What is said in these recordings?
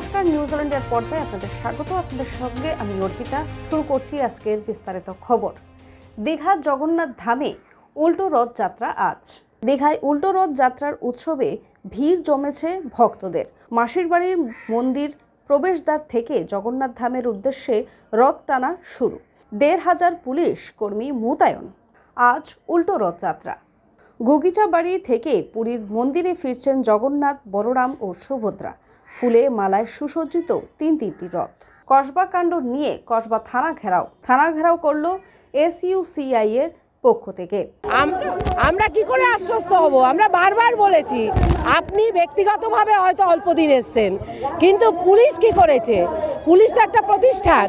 নমস্কার নিউজিল্যান্ডের পর্দায় আপনাদের স্বাগত। আপনাদের সঙ্গে আমি অর্পিতা। শুরু করছি আজকের বিস্তারিত খবর। দীঘার জগন্নাথ ধামে উল্টো রথযাত্রা আজ। দীঘায় উল্টো রথযাত্রার উৎসবে ভিড় জমেছে ভক্তদের। মাসির বাড়ির মন্দির প্রবেশদ্বার থেকে জগন্নাথ ধামের উদ্দেশ্যে রথ টানা শুরু। দেড় হাজার পুলিশ কর্মী মোতায়েন। আজ উল্টো রথযাত্রা। গুগিচাবাড়ি থেকে পুরীর মন্দিরে ফিরছেন জগন্নাথ, বলরাম ও সুভদ্রা। ফুলে মালায় সুসজ্জিত তিন তিনটি রথ। কসবা কাণ্ড নিয়ে কসবা থানা ঘেরাও। থানা ঘেরাও করল এসইউসিআই এর পক্ষ থেকে। আমরা কি করে আশ্বস্ত হব? আমরা বারবার বলেছি, আপনি ব্যক্তিগতভাবে হয়তো অল্প দিন এসছেন, কিন্তু পুলিশ কি করেছে? পুলিশ তো একটা প্রতিষ্ঠান,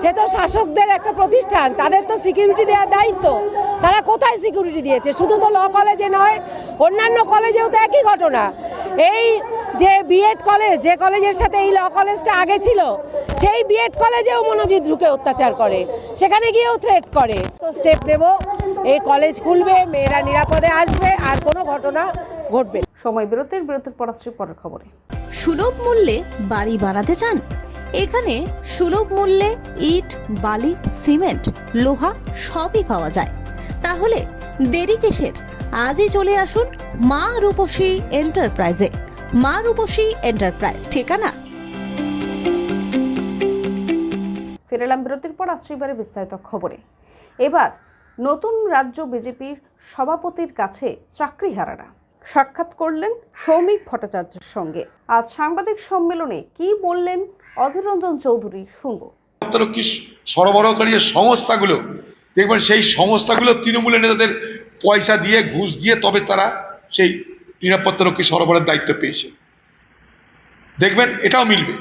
সে তো শাসকদের একটা প্রতিষ্ঠান, তাদের তো সিকিউরিটি দেওয়ার দায়িত্ব। তারা কোথায় সিকিউরিটি দিয়েছে? শুধু তো ল কলেজে নয়, অন্যান্য কলেজেও তো একই ঘটনা। এই যে বিএড কলেজ যে কলেজের সাথে এই ল কলেজটা আগে ছিল সেই বিএড কলেজেও মনোজিৎ ঢুকে অত্যাচার করে। সেখানে গিয়েও থ্রেট করে। তো স্টেপ নেব। এই কলেজ খুলবে মেয়েরা নিরাপদে আসবে আর কোনো ঘটনা ঘটবে সময় বিরতির বিরতির পরাশ্রী পরের খবরে। সুলভ মূল্যে বাড়ি বানাতে চান? এখানে সুলভ মূল্যে ইট বালি সিমেন্ট লোহা সবই পাওয়া যায়। তাহলে দেরি কিসের? আজই চলে আসুন মা রূপসী এন্টারপ্রাইজে। মা রূপসী এন্টারপ্রাইজ ঠিকানা। ফিরে এলাম বিরতির পর আশ্রীবারে বিস্তারিত খবরে। এবার নতুন রাজ্য বিজেপির সভাপতির কাছে চাকরি চাকরিহারারা। সাক্ষাৎ করলেন সৌমিক ভট্টাচার্যের সঙ্গে। আজ সাংবাদিক সম্মেলনে কি বললেন অধীর রঞ্জন চৌধুরী শুনব। সরবরাহকারী সংস্থাগুলো দেখবেন সেই সংস্থাগুলো তৃণমূলের নেতাদের পয়সা দিয়ে ঘুষ দিয়ে তবে তারা সেই নিরাপত্তারক্ষী সরবরাহের দায়িত্ব পেয়েছে। দেখবেন এটাও মিলবে।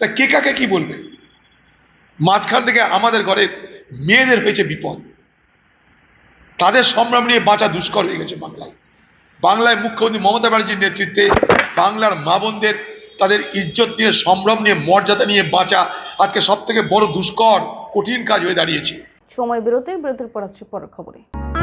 তা কে কাকে কি বলবে? মাঝখান থেকে আমাদের ঘরের মেয়েদের হয়েছে বিপদ। তাদের সম্ভ্রম নিয়ে বাঁচা দুষ্কর হয়ে গেছে বাংলায়। বাংলায় মুখ্যমন্ত্রী মমতা ব্যানার্জির নেতৃত্বে বাংলার মা বোনদের তাদের ইজ্জত নিয়ে, সম্ভ্রম নিয়ে, মর্যাদা নিয়ে বাঁচা আজকে সব থেকে বড় দুষ্কর, কঠিন কাজ হয়ে দাঁড়িয়েছে। সময় বিরতির বিরতির পর আসছি পরের খবরে।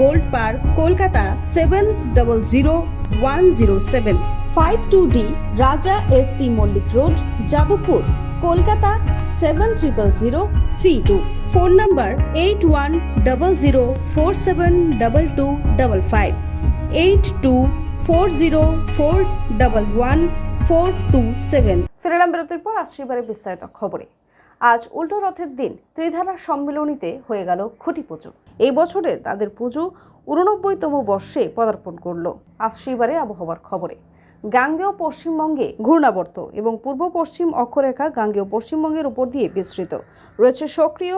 gold park Kolkata seven double zero one zero seven five two D Raja S C Mallick road Jadavpur Kolkata seven triple zero three two phone number eight one double zero four seven double two double five eight two four zero four double one four two seven ফিরে এলাম বিরতির পর আশ্রীবারে বিস্তারিত খবরে। আজ উল্টো রথের দিন ত্রিধারা সম্মিলনীতে হয়ে গেল খুঁটি পুজো। এই বছরে তাদের পুজো উননব্বইতম বর্ষে পদার্পণ করল। আজ শ্রীবারে আবহাওয়ার খবরে। গাঙ্গেয় পশ্চিমবঙ্গে ঘূর্ণাবর্ত এবং পূর্ব পশ্চিম অক্ষরেখা গাঙ্গেয় পশ্চিমবঙ্গের উপর দিয়ে বিস্তৃত। রয়েছে সক্রিয়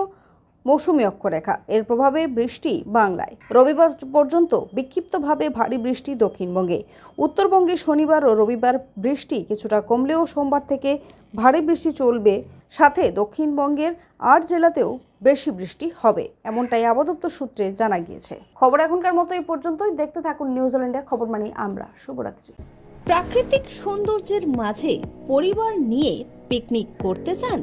মৌসুমী অক্ষরেখা। এর প্রভাবে বৃষ্টি বাংলায়। রবিবার পর্যন্ত বিক্ষিপ্তভাবে ভারী বৃষ্টি দক্ষিণবঙ্গে। উত্তরবঙ্গে শনিবার ও রবিবার বৃষ্টি কিছুটা কমলেও সোমবার থেকে ভারী বৃষ্টি চলবে। সাথে দক্ষিণবঙ্গের আট জেলাতেও বেশি বৃষ্টি হবে, এমনটাই আবদপ্তর সূত্রে জানা গিয়েছে। খবর এখনকার মতো এই পর্যন্তই। দেখতে থাকুন নিউজিল্যান্ডে খবর মানি আমরা। শুভরাত্রি। প্রাকৃতিক সৌন্দর্যের মাঝে পরিবার নিয়ে পিকনিক করতে চান?